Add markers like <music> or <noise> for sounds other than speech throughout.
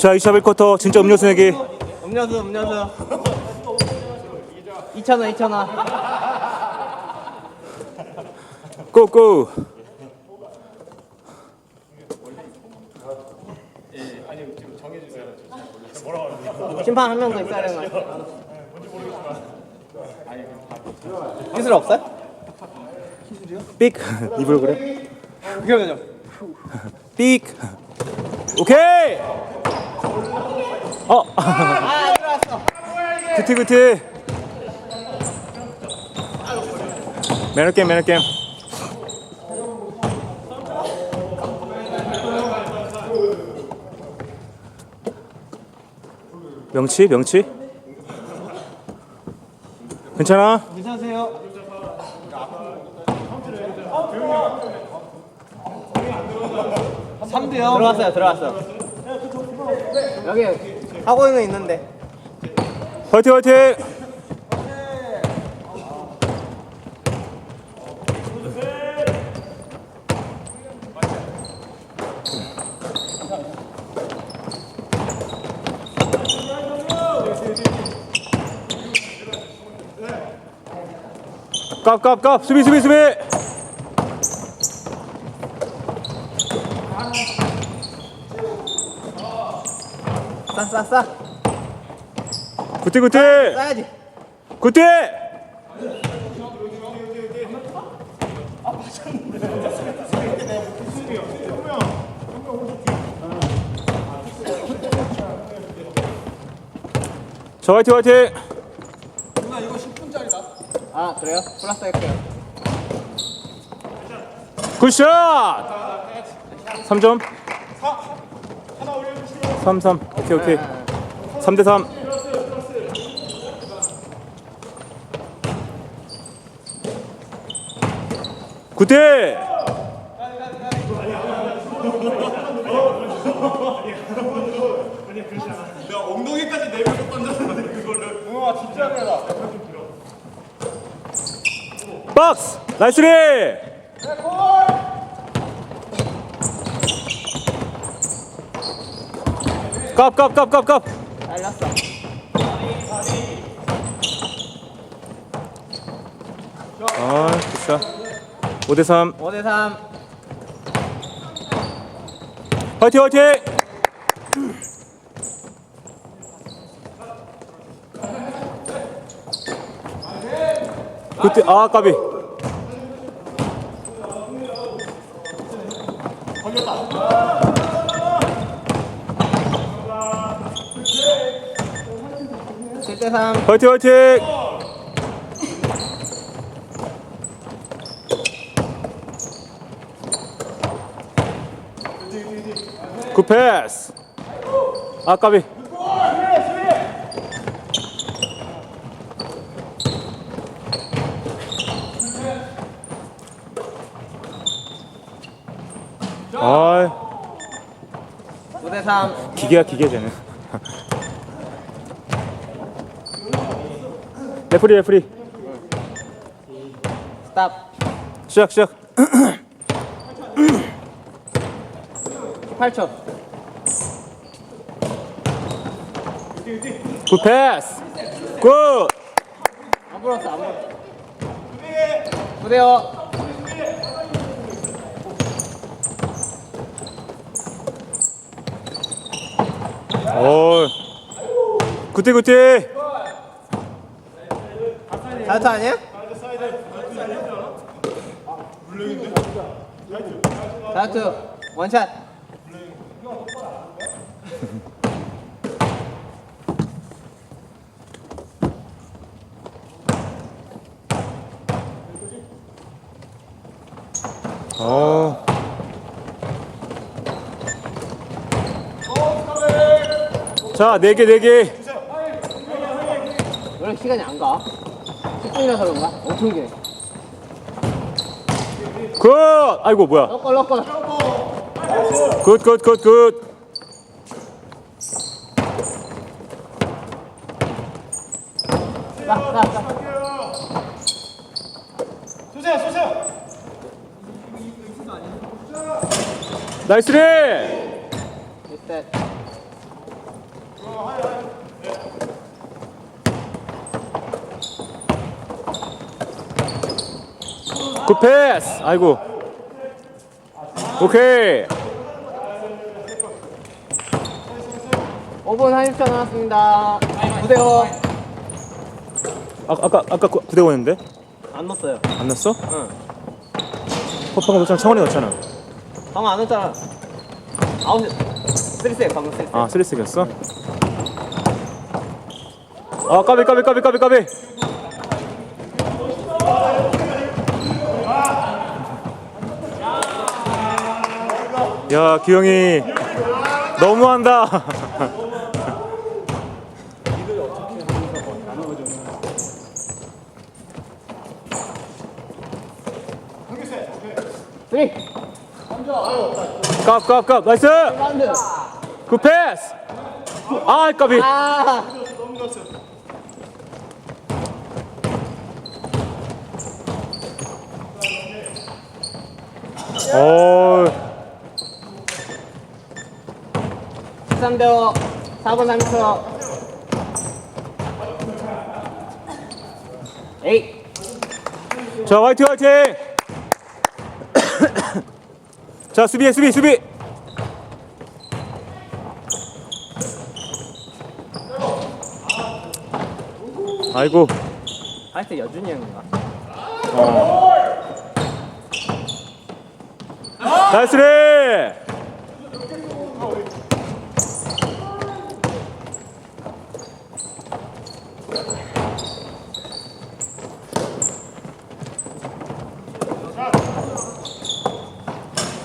자, 2차 1쿼터 진짜 음료수 내기. 음료수 음료수 2,000원 2,000원 고고. 심판 한 명 더 있어야 거야 기술 없어요? 삑. 입으로 그래. 그러면요 삑. 오케이. 어. 아 <laughs> 들어왔어 그트 그트. 매너 게임 매너 게임. 명치 명치. 괜찮아? 괜찮으세요? 삼대요 들어왔어요 들어왔어 여기 하고는 있는데 화이팅 화이팅. 깝깝깝 수비 수비 수비 싸싸싸. 굿띠 굿띠 싸야지. 굿띠 자 화이팅 화이팅. 아 그래요? 플러스 할게요. 굿샷. 3점. 3 3 오케이 오케이. 3대 3 굿대 엉덩이까지 내밀고 던졌는데 그거를 우와 진짜 해라 박스! 나이스 리 깝깝깝깝깝. 잘렸어. 아 굿샷 5대 3 5대 3 화이팅 화이팅! 그때 아 까비 칠대3 화이팅 화이팅! 굿 패스! 아 까비. 아 5대3 기계야 기계 쟤는 프리 레프리. 스탑. 시작 시작. 8초 굿 패스. 굿. 안 불었어 안 불었어. 9대5 오. 굿띠 굿띠 4초 아니야? 4초 원샷 어. 자, 네 개, 네 개. 왜 이렇게 시간이 안 가? 10분이라서 그런가? 엄청 길 굿! 아이고, 뭐야. 럭걸 럭걸 굿, 굿, 굿, 굿. 쏘세요 쏘세요 나이스 리! 리셋 패스. 아이고. 오케이. 5분 30초 남았습니다. 9대5. 아, 아까 아까 9대 5였는데 안 넣었어요. 안 났어? 응. 퍼퍼가 넣잖아. 청원이 넣잖아. 방금 안 넣었잖아. 아웃. 쓰리셋 방금 쓰리셋. 아, 쓰리스였어? 아, 까비 까비 까비 까비 까비. 야, 기영이 너무한다. 쓰리. 깝, 깝, 깝. 나이스! 라운드. 굿 패스! 아, 까비. 아. 13대5. 4분 30초. 에이. 자, 화이팅, 화이팅! <coughs> 자, 수비해, 수비, 수비! 아이고, 하여튼 여준이 형인가? 나이스리!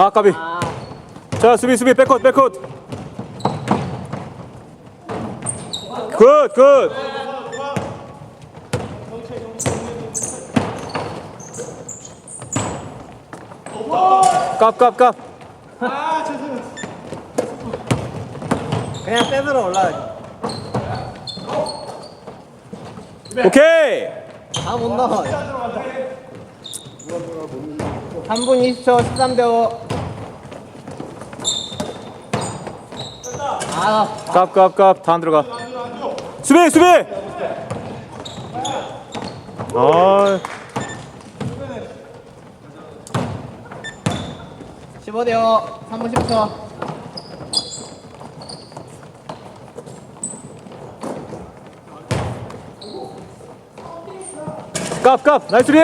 아, 까비. 아. 자, 수비, 수비, 백컷, 백컷. 굿, 굿. 깝, 깝, 깝. 그냥 셋으로 올라가지. 오케이. 아못 넣어. 3분 20초 13대 5. 깝, 깝, 깝. 다 안 들어가. 수비, 수비. 아, 15대5. 3분 10초. 깝, 깝. 나이스리.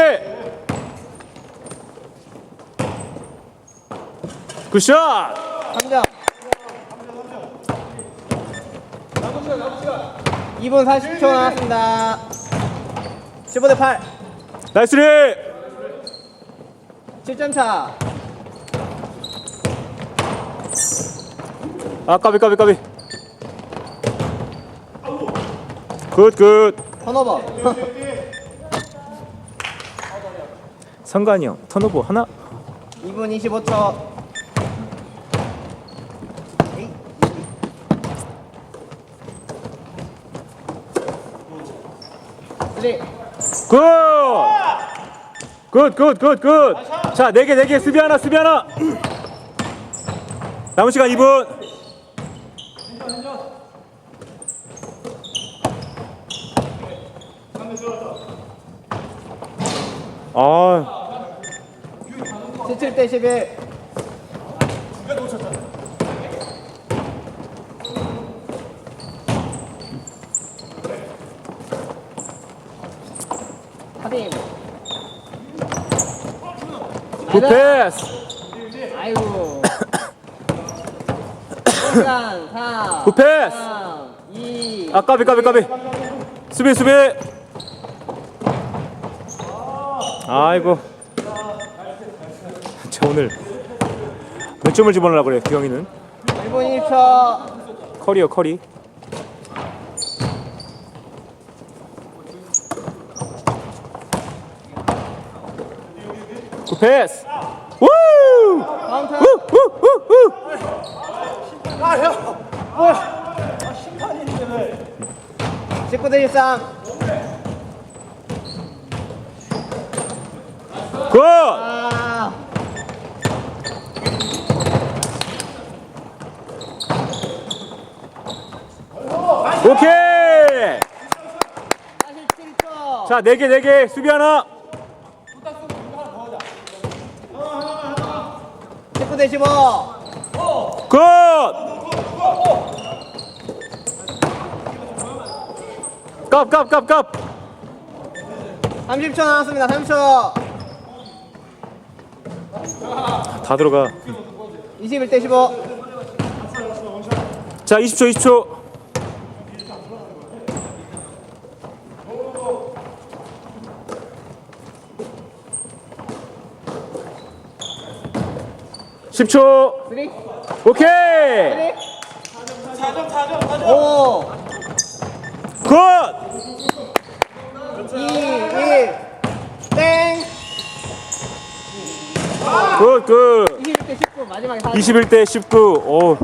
굿샷. 3점. 2분 40초 남았습니다. 15 대 8. 나이스 리. 7점 차. 아, 까비, 까비, 까비. 굿, 굿. 턴오버. 성관이 형, 턴오버 하나. 2분 25초. 쓰리. 굿! 굿, 굿, 굿, 굿. 자, 네 개, 네 개, 수비 하나, 수비 하나. 남은 시간 2분. 아, 17대 11. 하팀. 굿 패스. 아이고. 시간 4. 굿 패스. 3, 2. 아, 까비, 까비, 까비. 수비, 수비. 아이고. 저 오늘 몇 점을 집어넣으려고 그래, 기영이는. 1분 1초. 커리어, 커리. 굿 패스. 우! 우! 우! 우! 우! 아, 형. 아, 심판인데 왜? 19대 13. 굿! 아. 오케이! 47초. 자, 네 개, 네 개. 수비 하나. 19대 15. 굿! 깝, 깝, 깝, 깝. 30초 남았습니다. 30초. 다 들어가. 21대 15. 자, 20초, 20초. 십초 3. 오케이 5. 굿 2. 1. 땡. 굿, 굿. 21대 19. 마지막에 4. 21대 19. 오,